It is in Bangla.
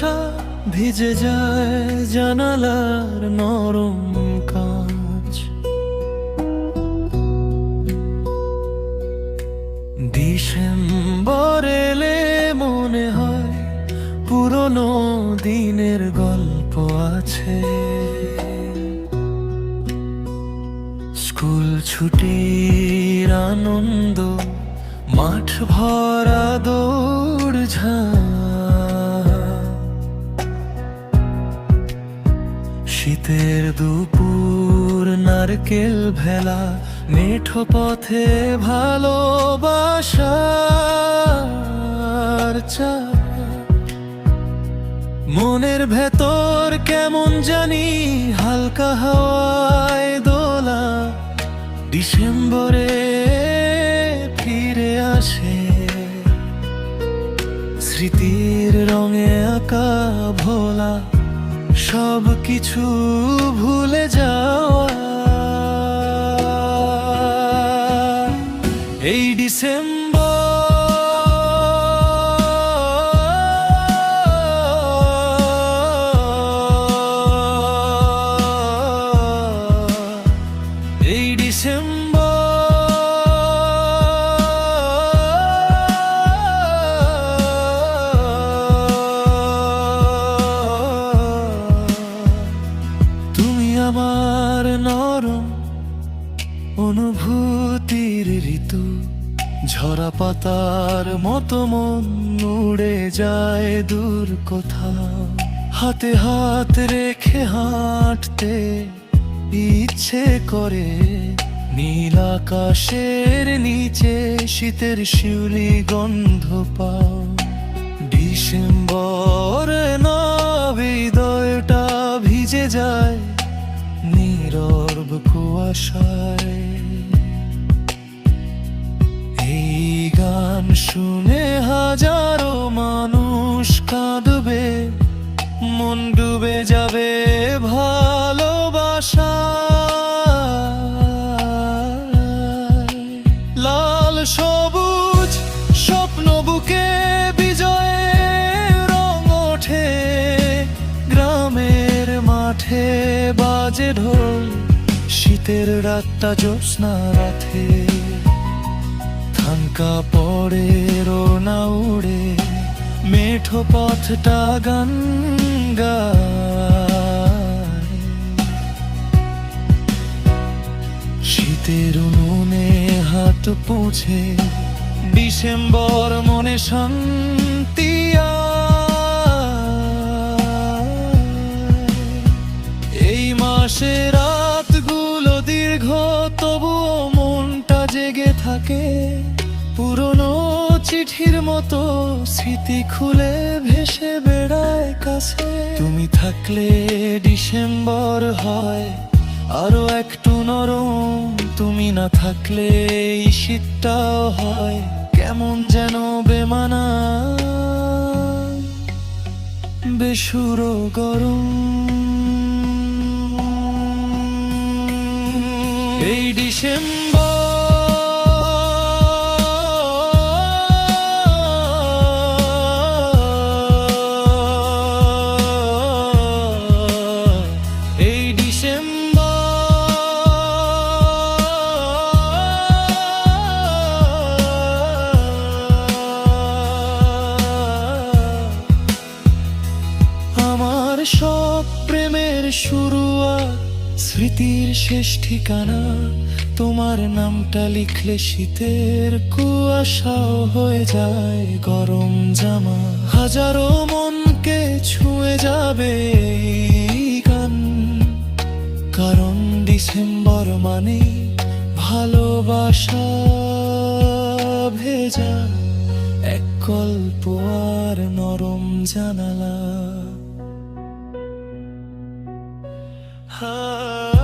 কুয়াশা ভিজে যায় জানালার নরম কাজ ডিসেম্বর এলে মনে হয় পুরনো দিনের গল্প আছে। স্কুল ছুটির আনন্দ, মাঠ ভরা দৌড় শীতের দুপুর, নারকেল ভেলা মেঠো পথে ভালোবাসার চা মনের ভেতর কেমন জানি হালকা হাওয়ায় দোলা, ডিসেম্বরে ফিরে আসে। স্মৃতির রঙে আঁকা ভোলা সব কিছু ভুলে যাওয়া। এই ডিসেম্বর এই ডিসেম্বর ঝরা পাতার মতো মন উড়ে যায় দূর কোথাও। হাতে হাত রেখে হাঁটতে ইচ্ছে করে, নীল আকাশের নিচে শীতের শিউলি গন্ধ পাও। ডিসেম্বর নবিদয়টা ভিজে যায়, নীরব কুয়াশায়। গান শুনে হাজারো মানুষ কাঁদবে, মন ডুবে যাবে ভালোবাসা। লাল, সবুজ, স্বপ্ন বুকে বিজয়ের রং ওঠে, গ্রামের মাঠে বাজে ঢোল, শীতের রাতটা জ্যোৎস্না রাতে। থানকা পড়ে, রোনা উড়ে, মেঠো পথটা গান। শীতের উনুনে হাত পৌঁছে, ডিসেম্বর মনে শান্তি। এই মাসে রাতগুলো দীর্ঘ, তবুও মনটা জেগে থাকে চিঠির মতো স্মৃতি খুলে ভেসে বেড়ায় কাছে। তুমি থাকলে ডিসেম্বর হয়, আরও একটু নরম। তুমি না থাকলে শীতটাও হয়, কেমন যেন বেমানা। বেসুর গরম। এই ডিসেম্বর প্রেমের শুরু আর স্মৃতির শেষ ঠিকানা। তোমার নামটা লিখলে শীতের কুয়াশাও হয়ে যায়, গরম জামা। হাজারো মনকে ছুঁয়ে যাবে গান। কারণ ডিসেম্বর মানে ভালোবাসা ভেজা। এক গল্প আর নরম জানালা। Oh.